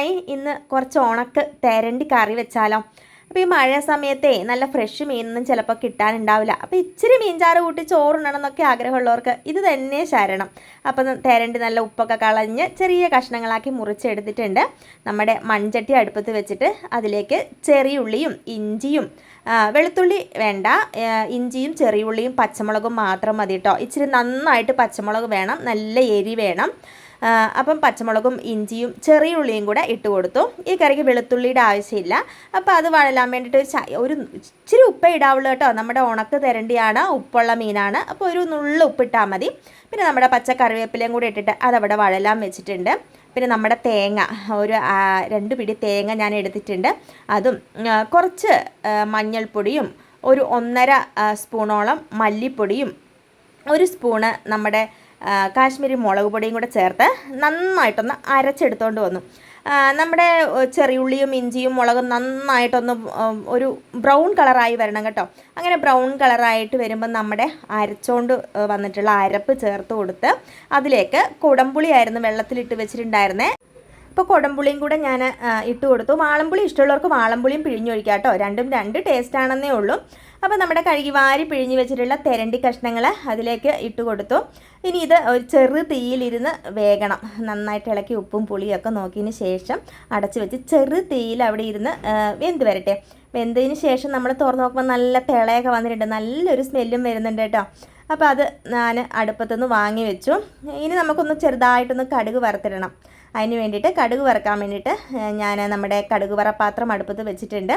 അതിനായി ഇന്ന് കുറച്ച് ഉണക്ക് തേരണ്ടി കറി വെച്ചാലോ. അപ്പോൾ ഈ മഴ സമയത്തേ നല്ല ഫ്രഷ് മീനൊന്നും ചിലപ്പോൾ കിട്ടാനുണ്ടാവില്ല. അപ്പോൾ ഇച്ചിരി മീൻചാറ് കൂട്ടി ചോറുണ്ണണം എന്നൊക്കെ ആഗ്രഹമുള്ളവർക്ക് ഇത് തന്നെ ശരണം. അപ്പം തേരണ്ടി നല്ല ഉപ്പൊക്കെ കളഞ്ഞ് ചെറിയ കഷ്ണങ്ങളാക്കി മുറിച്ചെടുത്തിട്ടുണ്ട്. നമ്മുടെ മൺചട്ടി അടുപ്പത്ത് വെച്ചിട്ട് അതിലേക്ക് ചെറിയ ഉള്ളിയും ഇഞ്ചിയും വെളുത്തുള്ളി വേണ്ട ഇഞ്ചിയും ചെറിയുള്ളിയും പച്ചമുളകും മാത്രം മതി കേട്ടോ ഇച്ചിരി നന്നായിട്ട് പച്ചമുളക് വേണം നല്ല എരി വേണം. അപ്പം പച്ചമുളകും ഇഞ്ചിയും ചെറിയ ഉള്ളിയും കൂടെ ഇട്ട് കൊടുത്തു. ഈ കറിക്ക് വെളുത്തുള്ളിയുടെ ആവശ്യമില്ല. അപ്പോൾ അത് വഴലാൻ വേണ്ടിയിട്ട് ഒരു ഇച്ചിരി ഉപ്പേ ഇടാവുള്ളൂ കേട്ടോ. നമ്മുടെ ഉണക്ക് തിരണ്ടിയാണ് ഉപ്പുള്ള മീനാണ്. അപ്പോൾ ഒരു നുള്ളു ഉപ്പിട്ടാൽ മതി. പിന്നെ നമ്മുടെ പച്ച കറിവേപ്പിലയും കൂടി ഇട്ടിട്ട് അതവിടെ വഴലാൻ വെച്ചിട്ടുണ്ട്. പിന്നെ നമ്മുടെ തേങ്ങ ഒരു രണ്ട് പിടി തേങ്ങ ഞാൻ എടുത്തിട്ടുണ്ട്. അതും കുറച്ച് മഞ്ഞൾപ്പൊടിയും ഒരു ഒന്നര സ്പൂണോളം മല്ലിപ്പൊടിയും ഒരു സ്പൂണ് നമ്മുടെ കാശ്മീരി മുളക് പൊടിയും കൂടെ ചേർത്ത് നന്നായിട്ടൊന്ന് അരച്ചെടുത്തുകൊണ്ട് വന്നു. നമ്മുടെ ചെറിയുള്ളിയും ഇഞ്ചിയും മുളകും നന്നായിട്ടൊന്ന് ഒരു ബ്രൗൺ കളറായി വരണം കേട്ടോ. അങ്ങനെ ബ്രൗൺ കളറായിട്ട് വരുമ്പോൾ നമ്മുടെ അരച്ചോണ്ട് വന്നിട്ടുള്ള അരപ്പ് ചേർത്ത് കൊടുത്ത് അതിലേക്ക് കുടംപുളിയായിരുന്നു വെള്ളത്തിലിട്ട് വെച്ചിട്ടുണ്ടായിരുന്നേ. അപ്പോൾ കുടംപുളിയും കൂടെ ഞാൻ ഇട്ട് കൊടുത്തു. വാളംപുളി ഇഷ്ടമുള്ളവർക്ക് വാളംപുളിയും പിഴിഞ്ഞൊഴിക്കാം കേട്ടോ. രണ്ടും രണ്ട് ടേസ്റ്റ് ആണെന്നേ ഉള്ളൂ. അപ്പോൾ നമ്മുടെ കഴുകി വാരി പിഴിഞ്ഞ് വെച്ചിട്ടുള്ള തെരണ്ടി കഷ്ണങ്ങൾ അതിലേക്ക് ഇട്ട് കൊടുത്തു. ഇനി ഇത് ഒരു ചെറു തീയിലിരുന്ന് വേകണം. നന്നായിട്ട് ഇളക്കി ഉപ്പും പുളിയൊക്കെ നോക്കിയതിന് ശേഷം അടച്ച് വെച്ച് ചെറു തീയിൽ അവിടെ ഇരുന്ന് വെന്ത് വരട്ടെ. വെന്തതിന് ശേഷം നമ്മൾ തുറന്ന് നോക്കുമ്പോൾ നല്ല തിളയൊക്കെ വന്നിട്ടുണ്ട്. നല്ലൊരു സ്മെല്ലും വരുന്നുണ്ട് കേട്ടോ. അപ്പോൾ അത് ഞാൻ അടുപ്പത്തുനിന്ന് വാങ്ങി വെച്ചു. ഇനി നമുക്കൊന്ന് ചെറുതായിട്ടൊന്ന് കടുക് വറുത്തിടണം. അതിന് വേണ്ടിയിട്ട് കടുക് വറക്കാൻ വേണ്ടിയിട്ട് ഞാൻ നമ്മുടെ കടുക് വറപ്പാത്രം അടുപ്പത്ത് വെച്ചിട്ടുണ്ട്.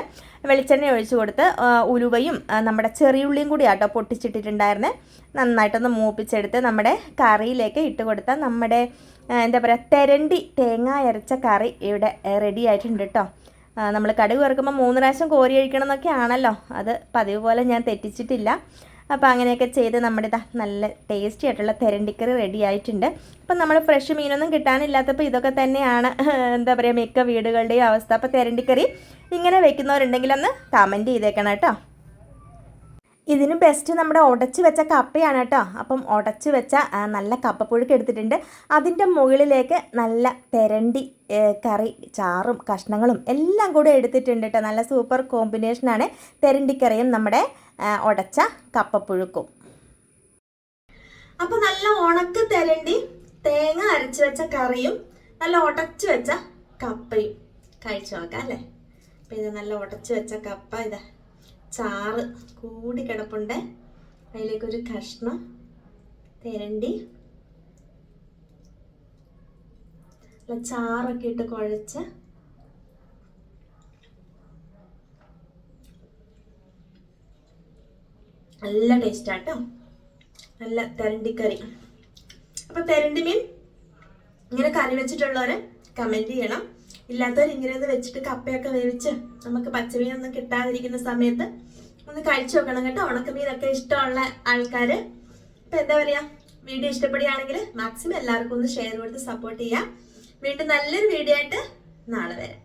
വെളിച്ചെണ്ണ ഒഴിച്ചു കൊടുത്ത് ഉലുവയും നമ്മുടെ ചെറിയുള്ളിയും കൂടി ആട്ടോ പൊട്ടിച്ചിട്ടിട്ടുണ്ടായിരുന്നെ. നന്നായിട്ടൊന്ന് മൂപ്പിച്ചെടുത്ത് നമ്മുടെ കറിയിലേക്ക് ഇട്ട് കൊടുത്താൽ നമ്മുടെ എന്താ പറയുക തെരണ്ടി തേങ്ങ അരച്ച കറി ഇവിടെ റെഡി ആയിട്ടുണ്ട് കേട്ടോ നമ്മൾ കടുക് വറുക്കുമ്പോൾ മൂന്ന് പ്രാവശ്യം കോരി കഴിക്കണം എന്നൊക്കെ ആണല്ലോ അത് പതിവ് പോലെ ഞാൻ തെറ്റിച്ചിട്ടില്ല. അപ്പോൾ അങ്ങനെയൊക്കെ ചെയ്ത് നമ്മുടെ ഇതാ നല്ല ടേസ്റ്റി ആയിട്ടുള്ള തെരണ്ടിക്കറി റെഡി ആയിട്ടുണ്ട്. അപ്പം നമ്മൾ ഫ്രഷ് മീനൊന്നും കിട്ടാനില്ലാത്തപ്പോൾ ഇതൊക്കെ തന്നെയാണ് എന്താ പറയുക മിക്ക വീടുകളുടെയും അവസ്ഥ. അപ്പോൾ തെരണ്ടിക്കറി ഇങ്ങനെ വെക്കുന്നവരുണ്ടെങ്കിൽ ഒന്ന് കമന്റ് ചെയ്തേക്കണം കേട്ടോ. ഇതിന് ബെസ്റ്റ് നമ്മുടെ ഉടച്ച് വെച്ച കപ്പയാണ് കേട്ടോ. അപ്പം ഉടച്ച് വെച്ച നല്ല കപ്പപ്പുഴുക്ക് എടുത്തിട്ടുണ്ട്. അതിന്റെ മുകളിലേക്ക് നല്ല തെരണ്ടി ഏ, കറി ചാറും കഷ്ണങ്ങളും എല്ലാം കൂടെ എടുത്തിട്ടുണ്ട് കേട്ടോ. നല്ല സൂപ്പർ കോമ്പിനേഷനാണ് തെരണ്ടിക്കറിയും നമ്മുടെ ഉടച്ച കപ്പപ്പുഴുക്കും. അപ്പോൾ നല്ല ഉണക്ക് തെരണ്ടി തേങ്ങ അരച്ച് വെച്ച കറിയും നല്ല ഉടച്ച് വെച്ച കപ്പയും കഴിച്ചു നോക്കാം അല്ലേ? അപ്പം ഇത് നല്ല ഉടച്ച് വെച്ച കപ്പ ഇതാ. ചാറ് കൂടി കിടപ്പുണ്ട്. അതിലേക്കൊരു കഷ്ണം തിരണ്ടി. ചാറൊക്കെ ഇട്ട് കുഴച്ച്. നല്ല ടേസ്റ്റാട്ടോ നല്ല തെരണ്ടിക്കറി അപ്പോൾ തെരണ്ടി മീൻ ഇങ്ങനെ കറി വെച്ചിട്ടുള്ളവർ കമന്റ് ചെയ്യണം. ഇല്ലാത്തവർ ഇങ്ങനെ ഒന്ന് വെച്ചിട്ട് കപ്പയൊക്കെ വേവിച്ച് നമുക്ക് പച്ചമീനൊന്നും കിട്ടാതിരിക്കുന്ന സമയത്ത് ഒന്ന് കഴിച്ചു നോക്കണം കേട്ടോ. ഉണക്കമീനൊക്കെ ഇഷ്ടമുള്ള ആൾക്കാർ ഇപ്പം എന്താ പറയുക വീഡിയോ ഇഷ്ടപ്പെടുകയാണെങ്കിൽ മാക്സിമം എല്ലാവർക്കും ഒന്ന് ഷെയർ കൊടുത്ത് സപ്പോർട്ട് ചെയ്യാം. വീണ്ടും നല്ലൊരു വീഡിയോ ആയിട്ട് നാളെ വരാം.